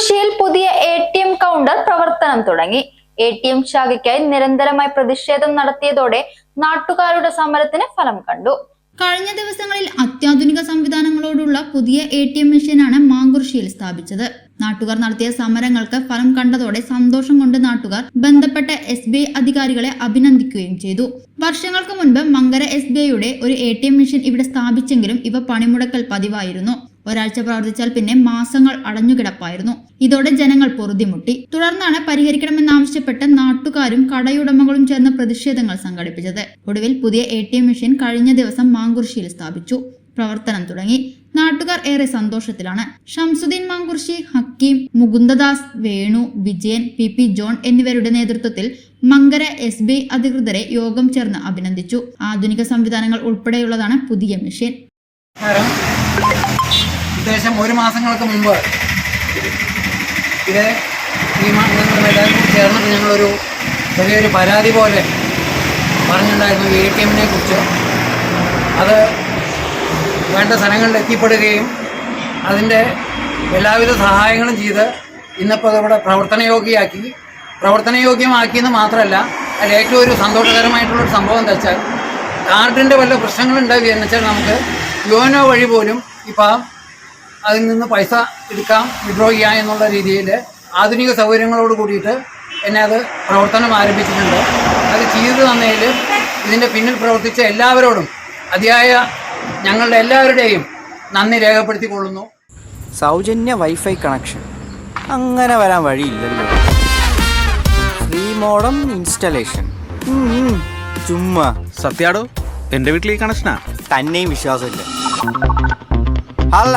മാങ്കുറിശ്ശിയിൽ പുതിയ A T M counter പ്രവർത്തനം തുടങ്ങി. എ ടി എം ശാഖയ്ക്കായി നിരന്തരമായി പ്രതിഷേധം നടത്തിയതോടെ നാട്ടുകാരുടെ സമരത്തിന് ഫലം കണ്ടു. കഴിഞ്ഞ ദിവസങ്ങളിൽ അത്യാധുനിക സംവിധാനങ്ങളോടുള്ള പുതിയ എ ടി എം മെഷീനാണ് മാങ്കുർഷിയിൽ സ്ഥാപിച്ചത്. നാട്ടുകാർ നടത്തിയ സമരങ്ങൾക്ക് ഫലം കണ്ടതോടെ സന്തോഷം കൊണ്ട് നാട്ടുകാർ ബന്ധപ്പെട്ട എസ് ബി ഐ അധികാരികളെ അഭിനന്ദിക്കുകയും ചെയ്തു. വർഷങ്ങൾക്ക് മുൻപ് മങ്കര എസ് ബി ഐയുടെ ഒരു എ ടി എം മെഷീൻ ഇവിടെ സ്ഥാപിച്ചെങ്കിലും ഇവ പണിമുടക്കൽ പതിവായിരുന്നു. ഒരാഴ്ച പ്രവർത്തിച്ചാൽ പിന്നെ മാസങ്ങൾ അടഞ്ഞുകിടപ്പായിരുന്നു. ഇതോടെ ജനങ്ങൾ പൊറുതിമുട്ടി. തുടർന്നാണ് പരിഹരിക്കണമെന്നാവശ്യപ്പെട്ട് നാട്ടുകാരും കടയുടമകളും ചേർന്ന് പ്രതിഷേധങ്ങൾ സംഘടിപ്പിച്ചത്. ഒടുവിൽ പുതിയ എ മെഷീൻ കഴിഞ്ഞ ദിവസം മാങ്കുർശിയിൽ സ്ഥാപിച്ചു. പ്രവർത്തനം തുടങ്ങി. നാട്ടുകാർ ഏറെ സന്തോഷത്തിലാണ്. Shamsuddin Mankurussi Hakeem Mukundadas Venu Vijayan P P John എന്നിവരുടെ നേതൃത്വത്തിൽ മങ്കര എസ് ബി അധികൃതരെ യോഗം ചേർന്ന് അഭിനന്ദിച്ചു. ആധുനിക സംവിധാനങ്ങൾ ഉൾപ്പെടെയുള്ളതാണ് പുതിയ മെഷീൻ. ഏകദേശം ഒരു മാസങ്ങൾക്ക് മുമ്പ്. ഇത് ഈ എല്ലാവരും ചേർന്നിട്ട് ഞങ്ങളൊരു ചെറിയൊരു പരാതി പോലെ പറഞ്ഞിട്ടുണ്ടായിരുന്നു എ ടി എമ്മിനെ കുറിച്ച്. അത് വേണ്ട സ്ഥലങ്ങളിൽ എത്തിപ്പെടുകയും അതിന്റെ എല്ലാവിധ സഹായങ്ങളും ചെയ്ത് ഇന്നിപ്പോൾ ഇവിടെ പ്രവർത്തനയോഗ്യമാക്കി പ്രവർത്തനയോഗ്യമാക്കിയെന്ന് മാത്രമല്ല അതിൽ ഏറ്റവും ഒരു സന്തോഷകരമായിട്ടുള്ളൊരു സംഭവം എന്താ വെച്ചാൽ കാർഡിന്റെ വല്ല പ്രശ്നങ്ങളുണ്ടാവുക എന്ന് വെച്ചാൽ നമുക്ക് യോനോ വഴി പോലും ഇപ്പം അതിൽ നിന്ന് പൈസ എടുക്കാം വിഡ്രോ ചെയ്യാം എന്നുള്ള രീതിയിൽ ആധുനിക സൗകര്യങ്ങളോട് കൂടിയിട്ട് എന്നെ അത് പ്രവർത്തനം ആരംഭിച്ചിട്ടുണ്ട്. അത് ചെയ്തു തന്നതിൽ ഇതിന്റെ പിന്നിൽ പ്രവർത്തിച്ച എല്ലാവരോടും അതിയായ ഞങ്ങളുടെ എല്ലാവരുടെയും നന്ദി രേഖപ്പെടുത്തിക്കൊള്ളുന്നു. സൗജന്യ വൈഫൈ കണക്ഷൻ. അങ്ങനെ വരാൻ വഴിയില്ലല്ലോ. ഫ്രീ മോഡം ഇൻസ്റ്റലേഷൻ ചുമ്മാ. സത്യാടോ എന്റെ വീട്ടിൽ ഈ കണക്ഷനാ തന്നെയും വിശ്വാസമില്ല. അല്ല